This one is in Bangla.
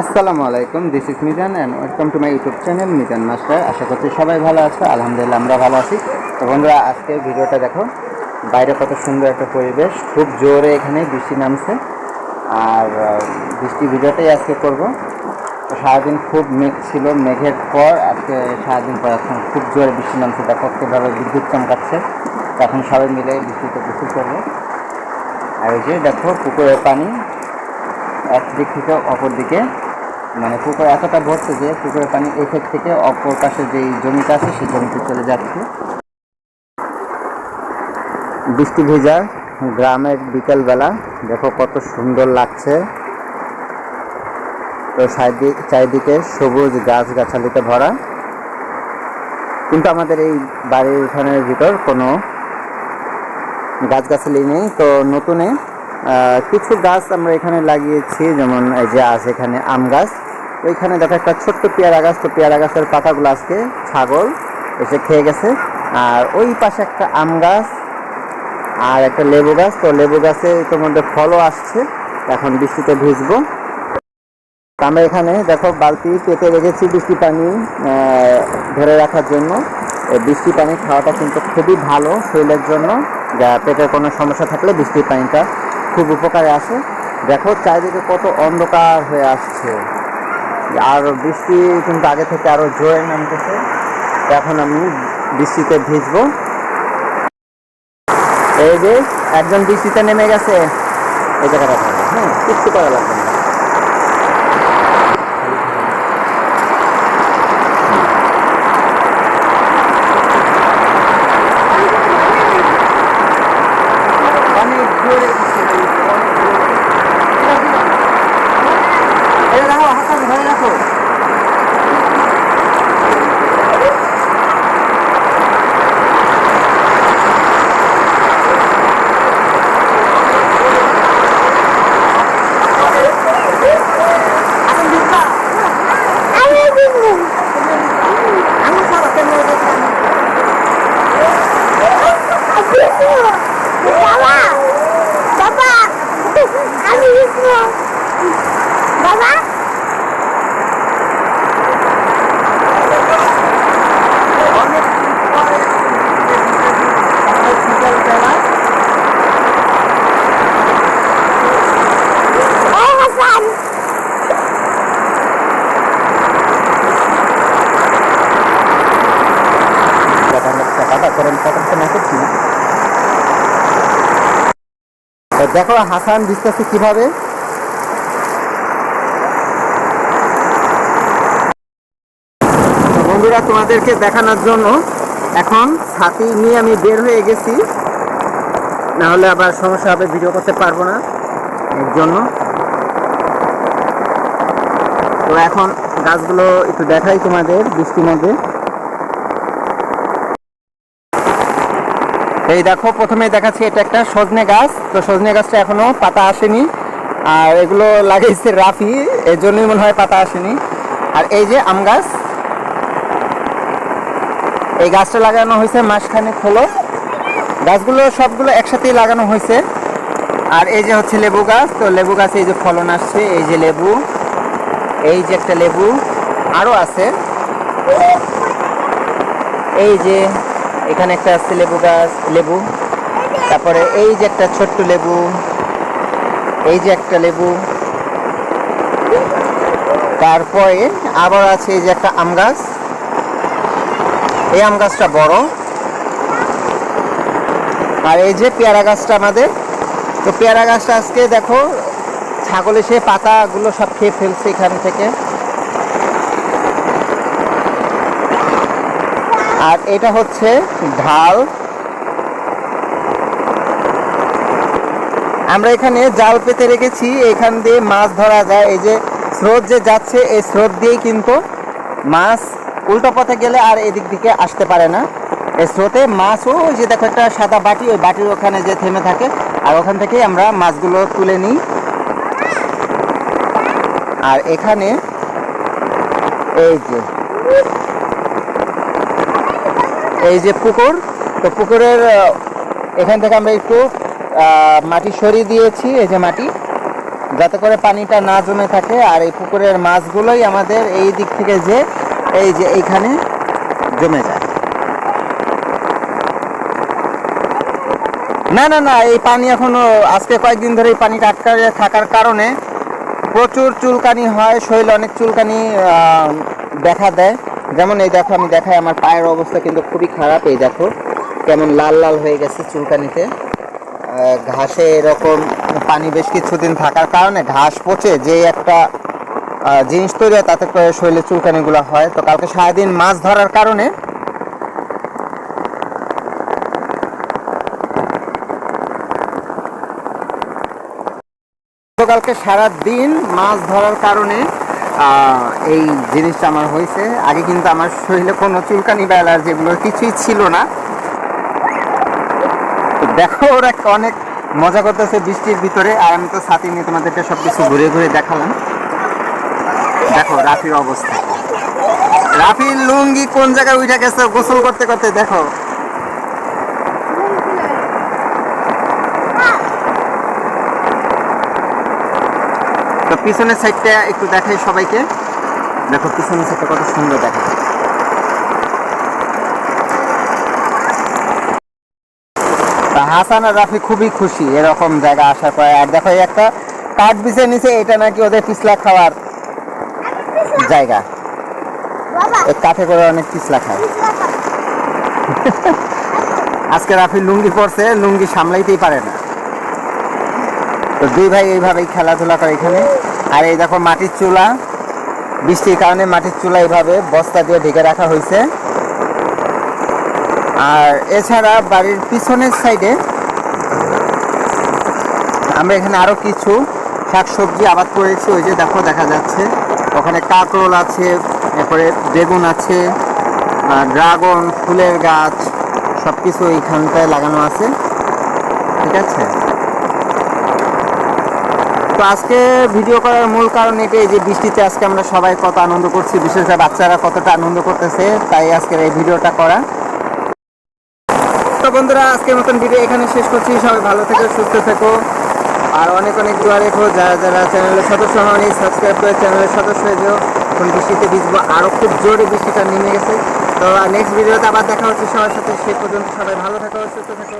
আসসালামু আলাইকুম this is Mizan and welcome to my YouTube channel Mizan master আশা করছি সবাই ভালো আছো, আলহামদুলিল্লাহ আমরা ভালো আছি। তো বন্ধুরা, আজকে ভিডিওটা দেখো, বাইরে কত সুন্দর একটা পরিবেশ, খুব জোরে এখানে বৃষ্টি নামছে। আর বৃষ্টি ভিডিওটাই আজকে করব। তো সারাদিন খুব মেঘ ছিল, মেঘের পর আজকে সারাদিন পর এখন খুব জোরে বৃষ্টি নামছে। দেখো কীভাবে বিদ্যুৎ চমকাচ্ছে। এখন সবাই মিলে বৃষ্টিতে গোসল করব। আর এই যে দেখো পুকুরের পানি, এক দিক থেকে অপর দিকে। মানে পুকুর এতটা ভরছে যে পুকুরের পানি এই থেকে অপর পাশে যেই জমিটা আছে সেই জমিতে চলে যাচ্ছে। বৃষ্টি ভেজা গ্রামের বিকেলবেলা। দেখো কত সুন্দর লাগছে। তো চারিদিক সবুজ গাছগাছালিতে ভরা। কিন্তু আমাদের এই বাড়ির উঠানের ভিতর কোনো গাছগাছালি নেই। তো নতুনে কিছু গাছ আমরা এখানে লাগিয়েছি, যেমন এই যে আছে এখানে আম গাছ। ওইখানে দেখো একটা ছোট্ট পেয়ারা গাছ, তো পেয়ারা গাছের পাতাগুলো আজকে ছাগল এসে খেয়ে গেছে। আর ওই পাশে একটা আম গাছ আর একটা লেবু গাছ, তো লেবু গাছে ইতিমধ্যে ফলও আসছে। এখন বৃষ্টিতে ভিজবো। আমরা এখানে দেখো বালতি পেতে রেখেছি বৃষ্টি পানি ধরে রাখার জন্য। বৃষ্টি পানি খাওয়াটা কিন্তু খুবই ভালো শরীরের জন্য, যা পেটের কোনো সমস্যা থাকলে বৃষ্টির পানিটা খুব উপকারে আসে দেখো, চারিদিকে কত অন্ধকার হয়ে আসছে। আর বৃষ্টি কিন্তু আগে থেকে আরও জোরে নামতেছে। এখন আমি বৃষ্টিতে ভিজব। এই যে, একজন বৃষ্টিতে নেমে গেছে। এই জায়গাটা হ্যাঁ কিচ্ছু করা লাগবে না। অনেক আমি দিব বাবা অনেক দিন পরে সকাল বিকালবেলা এই হাসান টাকাটা করেন টাকাটা না করছি না তো দেখো হাসান বিশ্বাসে কীভাবে। বন্ধুরা, তোমাদেরকে দেখানোর জন্য এখন ছাতি নিয়ে আমি বের হয়ে গেছি। না হলে আবার সমস্যা হবে ভিডিও করতে পারব না এর জন্য। তো এখন গাছগুলো একটু দেখাই তোমাদের বৃষ্টির মধ্যে। এই দেখো, প্রথমে দেখাচ্ছি এটা একটা সজনে গাছ। তো সজনে গাছটা এখনও পাতা আসেনি। আর এগুলো লাগাইছে রাফি, এর জন্যই মনে হয় পাতা আসেনি। আর এই যে আম গাছ, এই গাছটা লাগানো হয়েছে মাসখানেক হলো। গাছগুলো সবগুলো একসাথেই লাগানো হয়েছে। আর এই যে হচ্ছে লেবু গাছ, তো লেবু গাছে এই যে ফলন আসছে, এই যে লেবু, এই যে একটা লেবু আরও আছে। এই যে এখানে একটা আছে লেবু গাছ, লেবু। তারপরে এই যে একটা ছোট্ট লেবু, এই যে একটা লেবু। তারপরে আবার আছে এই যে একটা আম গাছ। এই আম গাছটা বড়। আর এই যে পেয়ারা গাছটা আমাদের। তো পেয়ারা গাছটা আজকে দেখো, ছাগল এসে পাতাগুলো সব খেয়ে ফেলছে এখান থেকে। আর এটা হচ্ছে ঢাল। আমরা এখানে জাল পেতে রেখেছি, এখান দিয়ে মাছ ধরা যায়। এই যে স্রোত যে যাচ্ছে, এই স্রোত দিয়েই কিন্তু মাছ উল্টো পথে গেলে আর এদিক দিকে আসতে পারে না। এই স্রোতে মাছও ওই যে দেখো একটা সাদা বাটি, ওই বাটির ওখানে যে থেমে থাকে, আর ওখান থেকেই আমরা মাছগুলো তুলে নিই। আর এখানে এই যে এই যে পুকুর, তো পুকুরের এখান থেকে আমরা একটু মাটি সরিয়ে দিয়েছি, এই যে মাটি। যাতে করে পানিটা না জমে থাকে, আর এই পুকুরের মাছগুলোই আমাদের এই দিক থেকে যে, এই যে এইখানে জমে যায়। না না না, এই পানি এখনও, আজকে কয়েকদিন ধরে এই পানিটা আটকায় থাকার কারণে প্রচুর চুলকানি হয়, শরীরে অনেক চুলকানি দেখা দেয়। যেমন এই দেখো, আমি দেখাই আমার পায়ের অবস্থা কিন্তু খুবই খারাপ। এই দেখো, কেমন লাল লাল হয়ে গেছে চুলকানিতে। ঘাসে এরকম পানি বেশ কিছুদিন থাকার কারণে ঘাস পচে যে একটা জিনিস তৈরি হয়, তাতে শরীরে চুলকানিগুলো হয়। তো কালকে সারাদিন মাছ ধরার কারণে গতকালকে সারা দিন মাছ ধরার কারণে এই জিনিসটা আমার হয়েছে। আগে কিন্তু আমার শরীরে কোনো চুলকানি বা অ্যালার্জি এগুলো কিছুই ছিল না। দেখো, ওরা অনেক মজা করতেছে বৃষ্টির ভিতরে। আর আমি তো ছাতি নিয়ে তোমাদেরকে সব কিছু ঘুরে ঘুরে দেখালাম। দেখো, রাফির অবস্থা। রাফির লুঙ্গি কোন জায়গায় উঠে গেছে, গোসল করতে করতে দেখো। পিছনের সাইডটা একটু দেখাই সবাইকে। দেখো পিছনের সাইডটা কত সুন্দর দেখা যায়। হাসান আর রাফি খুবই খুশি এরকম জায়গা আসার পরে। আর দেখো একটা কাঠ বিছে নিচে এটা নাকি ওদের পিছলা খাওয়ার জায়গা। এই কাঠে করে অনেক পিছলা খায়। আজকে রাফি লুঙ্গি পরছে লুঙ্গি সামলাইতেই পারে না। তো দুই ভাই এইভাবেই খেলাধুলা করে এখানে। আর এই দেখো মাটির চুলা। বৃষ্টির কারণে মাটির চুলা এইভাবে বস্তা দিয়ে ঢেকে রাখা হয়েছে। আর এছাড়া বাড়ির পিছনের সাইডে আমরা এখানে আরও কিছু শাকসবজি আবাদ করেছি। ওই যে দেখো, দেখা যাচ্ছে। ওখানে কাঁকরোল আছে, এরপরে বেগুন আছে ড্রাগন, ফুলের গাছ সব কিছু এইখানটায় লাগানো আছে। ঠিক আছে? তো আজকে ভিডিও করার মূল কারণ এটাই যে বৃষ্টিতে আজকে আমরা সবাই কত আনন্দ করছি বিশেষ করে বাচ্চারা কতটা আনন্দ করতেছে, তাই আজকের এই ভিডিওটা করা। তো বন্ধুরা, আজকের মতন ভিডিও এখানে শেষ করছি। সবাই ভালো থেকো, সুস্থ থেকো। আর অনেক অনেক দোয়া রেখো। যারা যারা চ্যানেলের সদস্য হয়নি সাবস্ক্রাইব করে চ্যানেলের সদস্য হয়ে যাও। এখন বৃষ্টিতে ভিজবো। আরও খুব জোরে বৃষ্টিটা নেমে গেছে। তো নেক্সট ভিডিওতে আবার দেখা হচ্ছে সবার সাথে। সেই পর্যন্ত সবাই ভালো থাকো, সুস্থ থাকো।